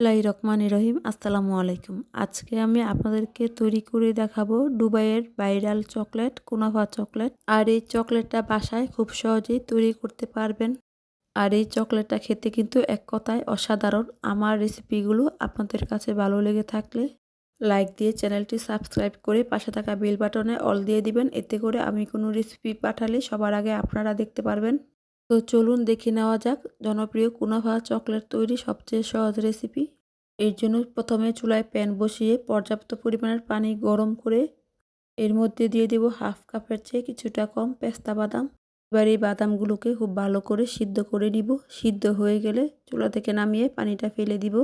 লাই রকমান রহিম, আসসালামু আলাইকুম। আজকে আমি আপনাদেরকে তৈরি করে দেখাবো দুবাইয়ের ভাইরাল চকলেট, কুনাফা চকলেট। আর এই চকলেটটা বাসায় খুব সহজেই তৈরি করতে পারবেন। আর এই চকলেটটা খেতে কিন্তু এক কথায় অসাধারণ। আমার রেসিপিগুলো আপনাদের কাছে ভালো লেগে থাকলে লাইক দিয়ে চ্যানেলটি সাবস্ক্রাইব করে পাশে থাকা বেল বাটনে অল দিয়ে দিবেন। এতে করে আমি কোনো রেসিপি পাঠালে সবার আগে আপনারা দেখতে পারবেন। তো চলুন দেখে নেওয়া যাক জনপ্রিয় কুনাফা চকলেট তৈরি সবচেয়ে সহজ রেসিপি। এর জন্য প্রথমে চুলায় প্যান বসিয়ে পর্যাপ্ত পরিমাণের পানি গরম করে এর মধ্যে দিয়ে দেব হাফ কাপের চেয়ে কিছুটা কম পেস্তা বাদাম। এবার এই বাদামগুলোকে খুব ভালো করে সিদ্ধ করে নিব। সিদ্ধ হয়ে গেলে চুলা থেকে নামিয়ে পানিটা ফেলে দিব।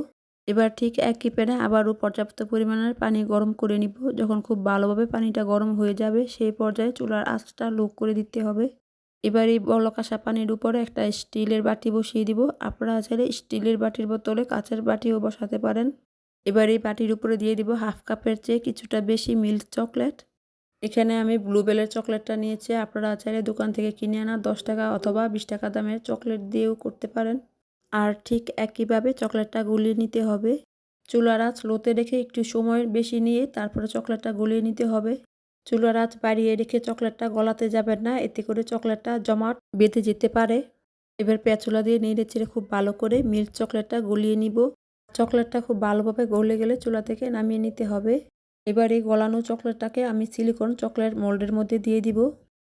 এবার ঠিক একই প্যানে আবারও পর্যাপ্ত পরিমাণের পানি গরম করে নিব। যখন খুব ভালোভাবে পানিটা গরম হয়ে যাবে সেই পর্যায়ে চুলার আঁচটা লো করে দিতে হবে। এবার এই বলকাশা পানির উপরে একটা স্টিলের বাটি বসিয়ে দিব। আপনারা চাইলে স্টিলের বাটির বোতলে কাঁচের বাটিও বসাতে পারেন। এবার এই বাটির উপরে দিয়ে দিব হাফ কাপের চেয়ে কিছুটা বেশি মিল্ক চকলেট। এখানে আমি ব্লুবেলের চকলেটটা নিয়েছি। আপনারা চাইলে দোকান থেকে কিনে আনা দশ টাকা অথবা বিশ টাকা দামের চকলেট দিয়েও করতে পারেন। আর ঠিক একইভাবে চকলেটটা গুলিয়ে নিতে হবে। চুলার আঁচ লোতে রেখে একটু সময় বেশি নিয়ে তারপরে চকলেটটা গলিয়ে নিতে হবে। চুলার আঁচ বাড়িয়ে রেখে চকলেটটা গলাতে যাবেন না, এতে করে চকলেটটা জমাট বেঁধে যেতে পারে। এবার পেঁচুলা দিয়ে নেড়ে চেড়ে খুব ভালো করে মিল্ক চকলেটটা গলিয়ে নিব। চকলেটটা খুব ভালোভাবে গলে গেলে চুলা থেকে নামিয়ে নিতে হবে। এবার এই গলানো চকলেটটাকে আমি সিলিকন চকলেট মোল্ডের মধ্যে দিয়ে দিব।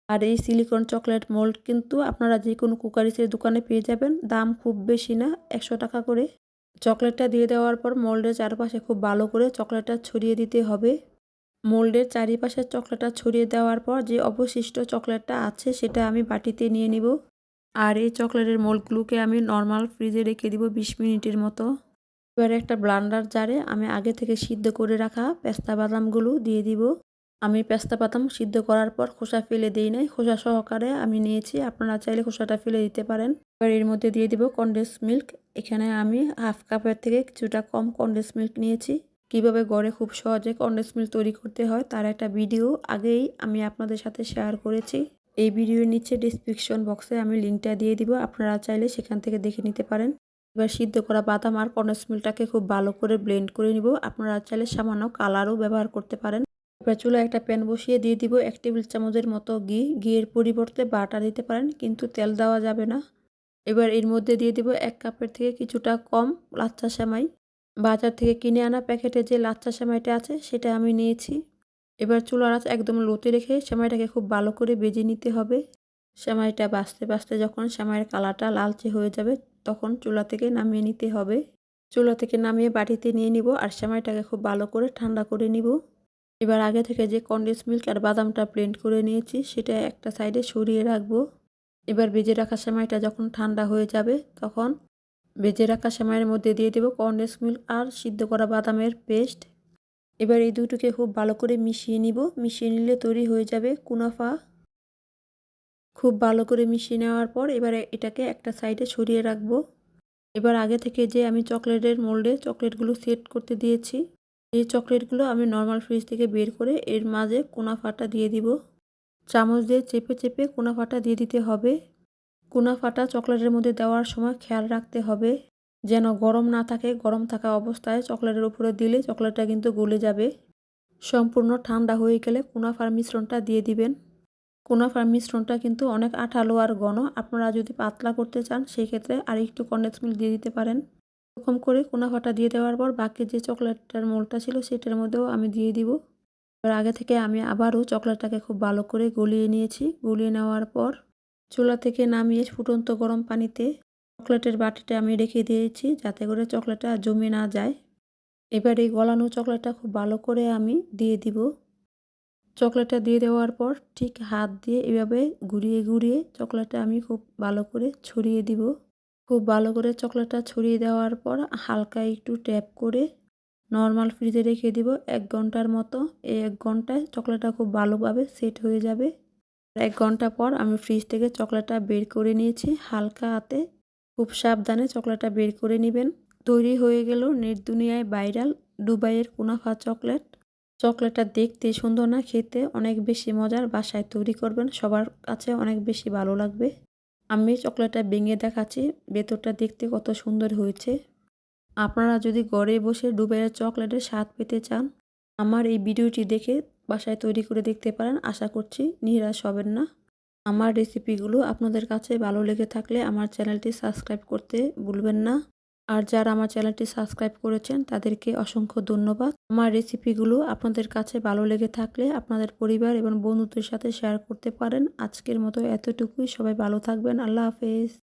আর এই সিলিকন চকলেট মোল্ড কিন্তু আপনারা যে কোনো কুকারিসের দোকানে পেয়ে যাবেন, দাম খুব বেশি না, একশো টাকা করে। চকলেটটা দিয়ে দেওয়ার পর মোল্ডের চারপাশে খুব ভালো করে চকলেটটা ছড়িয়ে দিতে হবে। মোল্ডের চারিপাশে চকলেটটা ছড়িয়ে দেওয়ার পর যে অবশিষ্ট চকলেটটা আছে সেটা আমি বাটিতে নিয়ে নিব। আর এই চকলেটের মোল্ডগুলোকে আমি নর্মাল ফ্রিজে রেখে দিব বিশ মিনিটের মতো। এবার একটা ব্লান্ডার জারে আমি আগে থেকে সিদ্ধ করে রাখা পেস্তা বাদামগুলো দিয়ে দিব। আমি পেস্তা বাদাম সিদ্ধ করার পর খোসা ফেলে দিই নাই। খোসা সহকারে আমি নিয়েছি। আপনারা চাইলে খোসাটা ফেলে দিতে পারেন। এবার এর মধ্যে দিয়ে দিব কন্ডেন্স মিল্ক এখানে আমি হাফ কাপের থেকে কিছুটা কম কন্ডেন্স মিল্ক নিয়েছি। কীভাবে গড়ে খুব সহজে কন্ডেন্স মিল্ক তৈরি করতে হয় তার একটা ভিডিও আগেই আমি আপনাদের সাথে শেয়ার করেছি। এই ভিডিওর নিচে ডিসক্রিপশন বক্সে আমি লিঙ্কটা দিয়ে দিব, আপনারা চাইলে সেখান থেকে দেখে নিতে পারেন। এবার সিদ্ধ করা বাদাম আর কন্ডেন্স মিল্কটাকে খুব ভালো করে ব্লেন্ড করে নিব, আপনারা চাইলে সামান্য কালারও ব্যবহার করতে পারেন। এবার চুলা একটা প্যান বসিয়ে দিয়ে দিব এক টেবিল চামচের মতো ঘি, ঘিয়ের পরিবর্তে বাটা দিতে পারেন, কিন্তু তেল দেওয়া যাবে না। এবার এর মধ্যে দিয়ে দিব এক কাপের থেকে কিছুটা কম লাচ্চা সেমাই। বাজার থেকে কিনে আনা প্যাকেটে যে লাচ্চা সেমাইটা আছে, সেটা আমি নিয়েছি। এবার চুলার আঁচ একদম লোতে রেখে সেমাইটাকে খুব ভালো করে বেজে নিতে হবে। সেমাইটা বাঁচতে বাঁচতে যখন সেমাইয়ের কালারটা লালচে হয়ে যাবে, তখন চুলা থেকে নামিয়ে নিতে হবে। চুলা থেকে নামিয়ে বাটিতে নিয়ে নিব আর সেমাইটাকে খুব ভালো করে ঠান্ডা করে নিব। এবার আগে থেকে যে কন্ডেন্স মিল্ক আর বাদামটা ব্লেন্ড করে নিয়েছি, সেটা একটা সাইডে সরিয়ে রাখব। এবার বেজে রাখা সেমাইটা যখন ঠান্ডা হয়ে যাবে, তখন ভেজে রাখা সেমাইয়ের মধ্যে দিয়ে দেবো কন্ডেন্স মিল্ক আর সিদ্ধ করা বাদামের পেস্ট। এবার এই দুটোকে খুব ভালো করে মিশিয়ে নিব। মিশিয়ে নিলে তৈরি হয়ে যাবে কুনাফা। খুব ভালো করে মিশিয়ে নেওয়ার পর এবারে এটাকে একটা সাইডে সরিয়ে রাখব। এবার আগে থেকে যে আমি চকলেটের মোল্ডে চকলেটগুলো সেট করতে দিয়েছি, এই চকলেটগুলো আমি নর্মাল ফ্রিজ থেকে বের করে এর মাঝে কোনাফাটা দিয়ে দিব। চামচ দিয়ে চেপে চেপে কোনাফাটা দিয়ে দিতে হবে। কোনা ফাটা চকলেটের মধ্যে দেওয়ার সময় খেয়াল রাখতে হবে, যেন গরম না থাকে। গরম থাকা অবস্থায় চকলেটের উপরে দিলে চকলেটটা কিন্তু গলে যাবে। সম্পূর্ণ ঠান্ডা হয়ে গেলে কুনাফার মিশ্রণটা দিয়ে দিবেন। কুনাফার মিশ্রণটা কিন্তু অনেক আঠালো আর ঘন। আপনারা যদি পাতলা করতে চান সেই ক্ষেত্রে আর একটু কন্ডেন্স মিল্ক দিয়ে দিতে পারেন। এরকম করে কুনাফাটা দিয়ে দেওয়ার পর বাকি যে চকলেটটার মোলটা ছিল, সেটার মধ্যেও আমি দিয়ে দিব। এবার আগে থেকে আমি আবারও চকলেটটাকে খুব ভালো করে গলিয়ে নিয়েছি। গলিয়ে নেওয়ার পর চুলা থেকে নামিয়ে ফুটন্ত গরম পানিতে চকলেটের বাটিটা আমি রেখে দিয়েছি যাতে করে চকলেটটা জমে না যায়। এবার এই গলানো চকলেটটা খুব ভালো করে আমি দিয়ে দিব। চকলেটটা দিয়ে দেওয়ার পর ঠিক হাত দিয়ে এভাবে ঘুরিয়ে ঘুরিয়ে চকলেটটা আমি খুব ভালো করে ছড়িয়ে দিব। খুব ভালো করে চকলেটটা ছড়িয়ে দেওয়ার পর হালকা একটু ট্যাপ করে নর্মাল ফ্রিজে রেখে দিব। এক ঘণ্টার মতো এই এক ঘন্টায় চকলেটটা খুব ভালোভাবে সেট হয়ে যাবে। এক ঘণ্টা পর আমি ফ্রিজ থেকে চকলেটটা বের করে নিয়েছি। হালকা হাতে খুব সাবধানে চকলেটটা বের করে নেবেন। তৈরি হয়ে গেল নেট দুনিয়ায় ভাইরাল দুবাইয়ের কুনাফা চকলেট। চকলেটটা দেখতে সুন্দর না, খেতে অনেক বেশি মজার। বাসায় তৈরি করবেন, সবার কাছে অনেক বেশি ভালো লাগবে। আমি চকলেটটা ভেঙে দেখাচ্ছি, ভেতরটা দেখতে কত সুন্দর হয়েছে। আপনারা যদি ঘরে বসে দুবাইয়ের চকলেটের স্বাদ পেতে চান, আমার এই ভিডিওটি দেখে বাসায় তৈরি করে দেখতে পারেন, আশা করছি নিরাশ হবেন না। আমার রেসিপিগুলো আপনাদের কাছে ভালো লেগে থাকলে আমার চ্যানেলটি সাবস্ক্রাইব করতে ভুলবেন না। আর যারা আমার চ্যানেলটি সাবস্ক্রাইব করেছেন, তাদেরকে অসংখ্য ধন্যবাদ। আমার রেসিপিগুলো আপনাদের কাছে ভালো লেগে থাকলে আপনাদের পরিবার এবং বন্ধুদের সাথে শেয়ার করতে পারেন। আজকের মতো এতটুকুই। সবাই ভালো থাকবেন। আল্লাহ হাফেজ।